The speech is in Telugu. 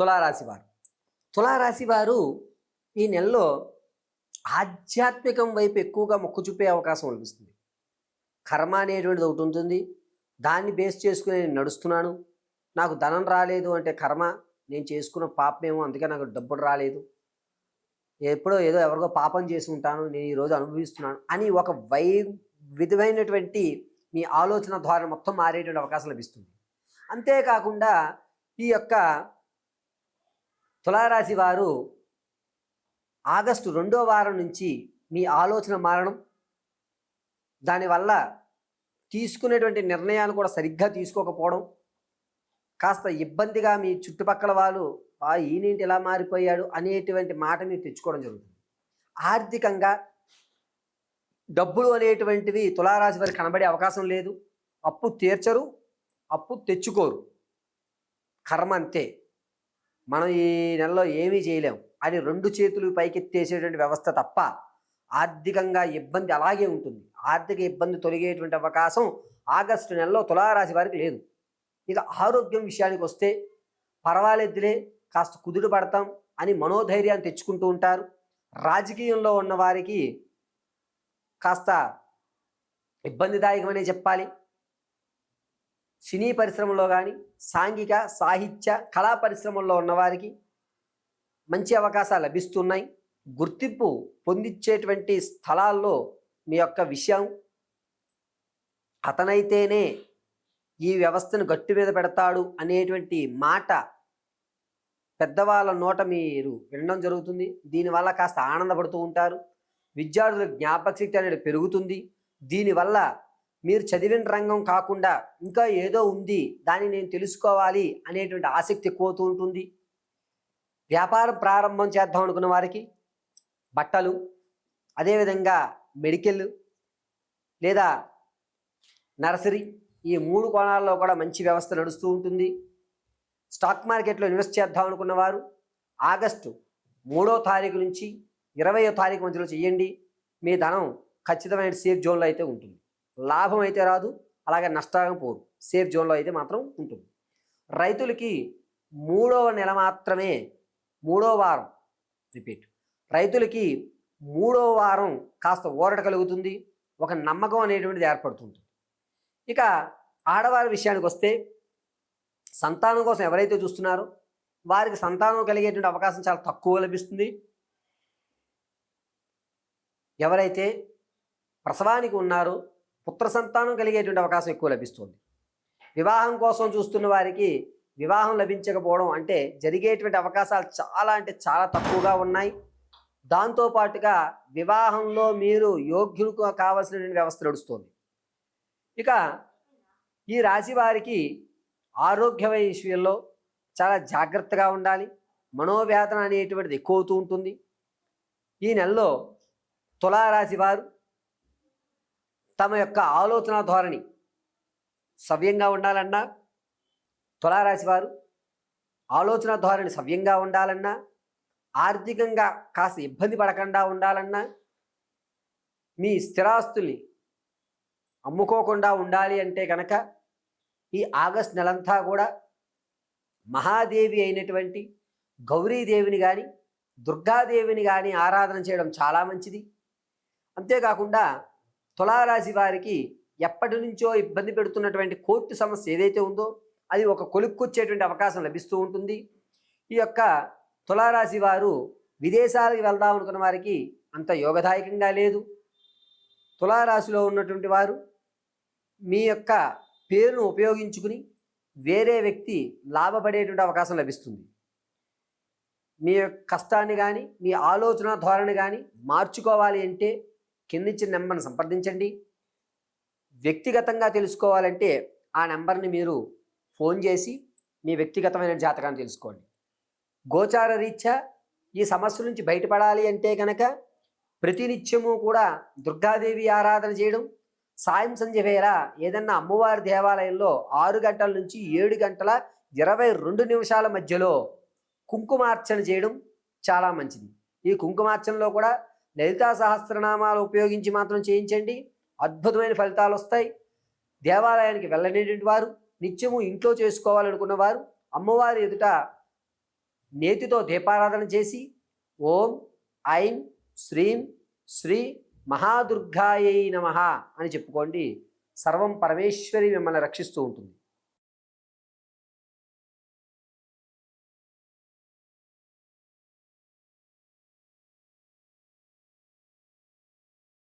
తులారాశి వారు. తులారాశి వారు ఈ నెలలో ఆధ్యాత్మికం వైపు ఎక్కువగా మొక్కు చూపే అవకాశం కనిపిస్తుంది కర్మ అనేటువంటిది ఒకటి ఉంటుంది. దాన్ని బేస్ చేసుకుని నేను నడుస్తున్నాను. నాకు ధనం రాలేదు అంటే కర్మ నేను చేసుకున్న పాపమేమో అందుకే నాకు డబ్బులు రాలేదు. ఎప్పుడో ఏదో ఎవరికో పాపం చేసి ఉంటాను నేను ఈరోజు అనుభవిస్తున్నాను అని ఒక వై విధమైనటువంటి మీ ఆలోచన ద్వారా మొత్తం మారేటువంటి అవకాశం లభిస్తుంది. అంతేకాకుండా ఈ యొక్క తులారాశి వారు ఆగస్టు రెండో వారం నుంచి మీ ఆలోచన మారడం దానివల్ల తీసుకునేటువంటి నిర్ణయాలు కూడా సరిగ్గా తీసుకోకపోవడం కాస్త ఇబ్బందిగా మీ చుట్టుపక్కల వాళ్ళు ఆ ఈయనేంటి ఇలా మారిపోయాడు? అనేటువంటి మాట మీరు తెచ్చుకోవడం జరుగుతుంది. ఆర్థికంగా డబ్బులు అనేటువంటివి తులారాశి వారికి కనబడే అవకాశం లేదు. అప్పు తీర్చరు అప్పు తెచ్చుకోరు. కర్మ అంతే. మనం ఈ నెలలో ఏమీ చేయలేం. అని రెండు చేతులు పైకెత్తేసేటువంటి వ్యవస్థ తప్ప ఆర్థికంగా ఇబ్బంది అలాగే ఉంటుంది. ఆర్థిక ఇబ్బంది తొలగేటువంటి అవకాశం ఆగస్టు నెలలో తులారాశి వారికి లేదు. ఇక ఆరోగ్యం విషయానికి వస్తే పర్వాలేదులే కాస్త కుదురు పడతాం అని మనోధైర్యాన్ని తెచ్చుకుంటూ ఉంటారు. రాజకీయంలో ఉన్న వారికి కాస్త ఇబ్బందిదాయకమనే చెప్పాలి. సినీ పరిశ్రమలో కానీ సాంఘిక సాహిత్య కళా పరిశ్రమల్లో ఉన్నవారికి మంచి అవకాశాలు లభిస్తున్నాయి. గుర్తింపు పొందించేటువంటి స్థలాల్లో మీ యొక్క విషయం అతనైతేనే ఈ వ్యవస్థను గట్టు మీద పెడతాడు అనేటువంటి మాట పెద్దవాళ్ళ నోట మీరు వినడం జరుగుతుంది. దీనివల్ల కాస్త ఆనందపడుతూ ఉంటారు. విద్యార్థుల జ్ఞాపక శక్తి అనేది పెరుగుతుంది. దీనివల్ల మీరు చదివిన రంగం కాకుండా ఇంకా ఏదో ఉంది దాన్ని నేను తెలుసుకోవాలి అనేటువంటి ఆసక్తి ఎక్కువతూ ఉంటుంది. వ్యాపారం ప్రారంభం చేద్దాం అనుకున్న వారికి బట్టలు అదేవిధంగా మెడికల్ లేదా నర్సరీ ఈ మూడు కోణాల్లో కూడా మంచి వ్యవస్థ నడుస్తూ ఉంటుంది. స్టాక్ మార్కెట్లో ఇన్వెస్ట్ చేద్దాం అనుకున్న వారు ఆగస్టు మూడో తారీఖు నుంచి ఇరవయో తారీఖు మధ్యలో చేయండి. మీ ధనం ఖచ్చితమైన సేఫ్ జోన్లో అయితే ఉంటుంది. లాభం అయితే రాదు అలాగే నష్టం పోదు. సేఫ్ జోన్లో అయితే మాత్రం ఉంటుంది. రైతులకి మూడవ నెల మాత్రమే మూడో వారం రిపీట్. రైతులకి మూడో వారం కాస్త ఊరట కలుగుతుంది ఒక నమ్మకం అనేటువంటిది ఏర్పడుతుంది ఇక ఆడవారి విషయానికి వస్తే సంతానం కోసం ఎవరైతే చూస్తున్నారో వారికి సంతానం కలిగేటువంటి అవకాశం చాలా తక్కువ లభిస్తుంది. ఎవరైతే ప్రసవానికి ఉన్నారో పుత్ర సంతానం కలిగేటువంటి అవకాశం ఎక్కువ లభిస్తుంది. వివాహం కోసం చూస్తున్న వారికి వివాహం లభించకపోవడం అంటే జరిగేటువంటి అవకాశాలు చాలా అంటే చాలా తక్కువగా ఉన్నాయి. దాంతోపాటుగా వివాహంలో మీరు యోగ్యులకు కావలసినటువంటి వ్యవస్థ నడుస్తుంది. ఇక ఈ రాశి వారికి ఆరోగ్య విషయంలో చాలా జాగ్రత్తగా ఉండాలి. మనోవేదన అనేటువంటిది ఎక్కువ అవుతూ ఉంటుంది. ఈ నెలలో తులారాశి వారు తమ యొక్క ఆలోచన ధోరణి సవ్యంగా ఉండాలన్నా తులారాశి వారు ఆలోచన ధోరణి సవ్యంగా ఉండాలన్నా ఆర్థికంగా కాస్త ఇబ్బంది పడకుండా ఉండాలన్నా మీ స్థిరాస్తుల్ని అమ్ముకోకుండా ఉండాలి అంటే కనుక ఈ ఆగస్ట్ నెలంతా కూడా మహాదేవి అయినటువంటి గౌరీదేవిని కానీ దుర్గాదేవిని కానీ ఆరాధన చేయడం చాలా మంచిది. అంతేకాకుండా తులారాశి వారికి ఎప్పటి నుంచో ఇబ్బంది పెడుతున్నటువంటి కోర్టు సమస్య ఏదైతే ఉందో అది ఒక కొలుక్కొచ్చేటువంటి అవకాశం లభిస్తూ ఉంటుంది. ఈ యొక్క తులారాశి వారు విదేశాలకు వెళ్దాం అనుకున్న వారికి అంత యోగదాయకంగా లేదు. తులారాశిలో ఉన్నటువంటి వారు మీ యొక్క పేరును ఉపయోగించుకుని వేరే వ్యక్తి లాభపడేటువంటి అవకాశం లభిస్తుంది. మీ యొక్క కష్టాన్ని కానీ మీ ఆలోచన ధోరణి కానీ మార్చుకోవాలి అంటే కిందించిన నెంబర్ని సంప్రదించండి. వ్యక్తిగతంగా తెలుసుకోవాలంటే ఆ నెంబర్ని మీరు ఫోన్ చేసి మీ వ్యక్తిగతమైన జాతకాన్ని తెలుసుకోండి. గోచార రీత్యా ఈ సమస్య నుంచి బయటపడాలి అంటే కనుక ప్రతినిత్యము కూడా దుర్గాదేవి ఆరాధన చేయడం సాయం సంధ్య వేళ ఏదన్నా అమ్మవారి దేవాలయంలో ఆరు గంటల నుంచి ఏడు గంటల ఇరవై రెండు నిమిషాల మధ్యలో కుంకుమార్చన చేయడం చాలా మంచిది. ఈ కుంకుమార్చనలో కూడా లలితా సహస్రనామాలు ఉపయోగించి మాత్రం చేయించండి. అద్భుతమైన ఫలితాలు వస్తాయి. దేవాలయానికి వెళ్ళలేనటువంటి వారు నిత్యము ఇంట్లో చేసుకోవాలనుకున్న వారు అమ్మవారి ఎదుట నేతితో దీపారాధన చేసి ఓం ఐం శ్రీం శ్రీ మహాదుర్గాయై నమ అని చెప్పుకోండి. సర్వం పరమేశ్వరి మిమ్మల్ని రక్షిస్తూ ఉంటుంది.